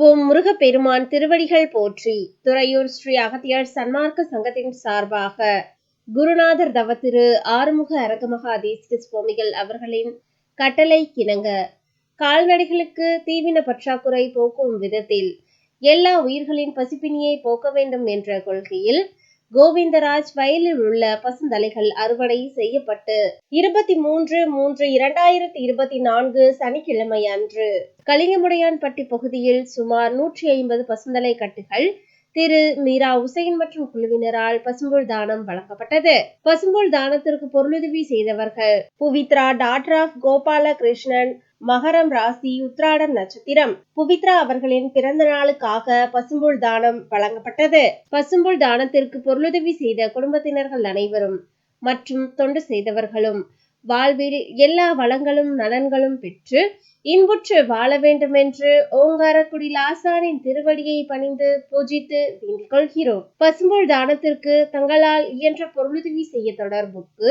ஓம் முருகப்பெருமான் திருவடிகள் போற்றி. துறையூர் ஸ்ரீ அகத்தியர் சன்மார்க்க சங்கத்தின் சார்பாக குருநாதர் தவத்திரு ஆறுமுக அரங்கமகா தேசிக சுவாமிகள் அவர்களின் கட்டளை கிணங்க கால்நடைகளுக்கு தீவின பற்றாக்குறை போக்கும் விதத்தில் எல்லா உயிர்களின் பசிப்பினியை போக்க வேண்டும் என்ற கொள்கையில் கோவிந்தராஜ் வயலில் உள்ள பசுந்தலைகள் அறுவடை செய்யப்பட்டு இருபத்தி மூன்று மூன்று இரண்டாயிரத்தி இருபத்தி நான்கு சனிக்கிழமை அன்று கலிங்கமுடையான்பட்டி பகுதியில் சுமார் நூற்றி ஐம்பது பசுந்தலை கட்டுகள் திரு மீரா உசைன் மற்றும் குழுவினரால் பசும்புல் தானம் வழங்கப்பட்டது. பசும்புல் தானத்திற்கு பொருளுதவி செய்தவர்கள் புவித்ரா டாக்டர் ஆஃப் கோபால கிருஷ்ணன் மகரம் ராசி உத்ராடம் நட்சத்திரம். புவித்ரா அவர்களின் பிறந்த நாளுக்காக பசும்புல் தானம் வழங்கப்பட்டது. பசும்புல் தானத்திற்கு பொருளுதவி செய்த குடும்பத்தினர்கள் அனைவரும் மற்றும் தொண்டு செய்தவர்களும் வாழ்வில் எல்லா வளங்களும் நலன்களும் பெற்று இன்புற்று வாழ வேண்டுமென்று ஓங்காரக்குடி லாசானின் திருவடியை பணிந்து பூஜித்து வேண்டிக் கொள்கிறோம். பசும்புல் தானத்திற்கு தங்களால் இயன்ற பொருளுதவி செய்ய தொடர்புக்கு